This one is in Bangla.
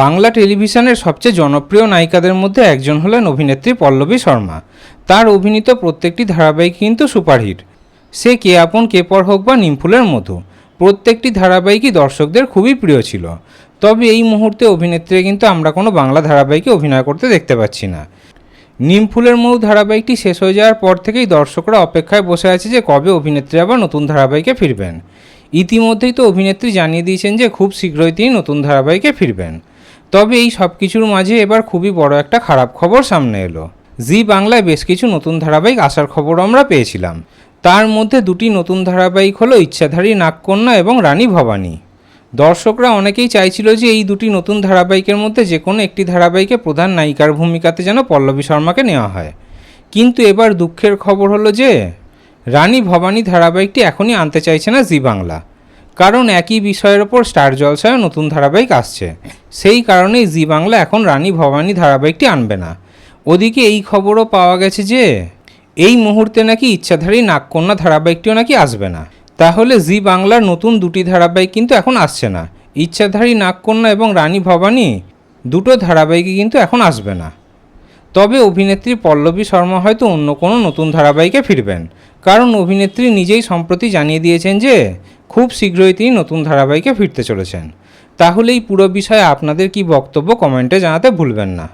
বাংলা টেলিভিশনের সবচেয়ে জনপ্রিয় নায়িকাদের মধ্যে একজন হলেন অভিনেত্রী পল্লবী শর্মা। তার অভিনীত প্রত্যেকটি ধারাবাহিক কিন্তু সুপারহিট। সে কে আপন, কে পর হোক বা নিমফুলের মতো, প্রত্যেকটি ধারাবাহিকই দর্শকদের খুবই প্রিয় ছিল। তবে এই মুহূর্তে অভিনেত্রী কিন্তু আমরা কোনো বাংলা ধারাবাহিকে অভিনয় করতে দেখতে পাচ্ছি না। নিমফুলের মৌ ধারাবাহিকটি শেষ হয়ে যাওয়ার পর থেকেই দর্শকরা অপেক্ষায় বসে আছে যে কবে অভিনেত্রী আবার নতুন ধারাবাহিকে ফিরবেন। ইতিমধ্যেই তো অভিনেত্রী জানিয়ে দিয়েছেন যে খুব শীঘ্রই তিনি নতুন ধারাবাহিকে ফিরবেন। তবে এই সব কিছুর মাঝে এবার খুবই বড় একটা খারাপ খবর সামনে এলো। জি বাংলায় বেশ কিছু নতুন ধারাবাহিক আসার খবর আমরা পেয়েছিলাম। তার মধ্যে দুটি নতুন ধারাবাহিক হলো ইচ্ছাধারী নাগকন্যা এবং রানী ভবানী। দর্শকরা অনেকেই চাইছিল যে এই দুটি নতুন ধারাবাহিকের মধ্যে যে কোনো একটি ধারাবাহিকে প্রধান নায়িকার ভূমিকাতে যেন পল্লবী শর্মাকে নেওয়া হয়। কিন্তু এবার দুঃখের খবর হলো যে, রানী ভবানী ধারাবাহিকটি এখনই আনতে চাইছে না জি বাংলা। কারণ একই বিষয়ের ওপর স্টার জলসায় নতুন ধারাবাহিক আসছে। সেই কারণেই জি বাংলা এখন রানী ভবানী ধারাবাহিকটি আনবে না। ওদিকে এই খবরও পাওয়া গেছে যে, এই মুহূর্তে নাকি ইচ্ছাধারী নাগকন্যা ধারাবাহিকটিও নাকি আসবে না। তাহলে জি বাংলার নতুন দুটি ধারাবাহিক কিন্তু এখন আসছে না। ইচ্ছাধারী নাগকন্যা এবং রানী ভবানী দুটো ধারাবাহিকই কিন্তু এখন আসবে না। তবে অভিনেত্রী পল্লবী শর্মা হয়তো অন্য কোনো নতুন ধারাবাহিকে ফিরবেন। কারণ অভিনেত্রী নিজেই সম্প্রতি জানিয়ে দিয়েছেন যে খুব শীঘ্রই তিনি নতুন ধারাবাহিকে ফিরতে চলেছেন। তাহলে এই পুরো বিষয়ে আপনাদের কি বক্তব্য কমেন্টে জানাতে ভুলবেন না।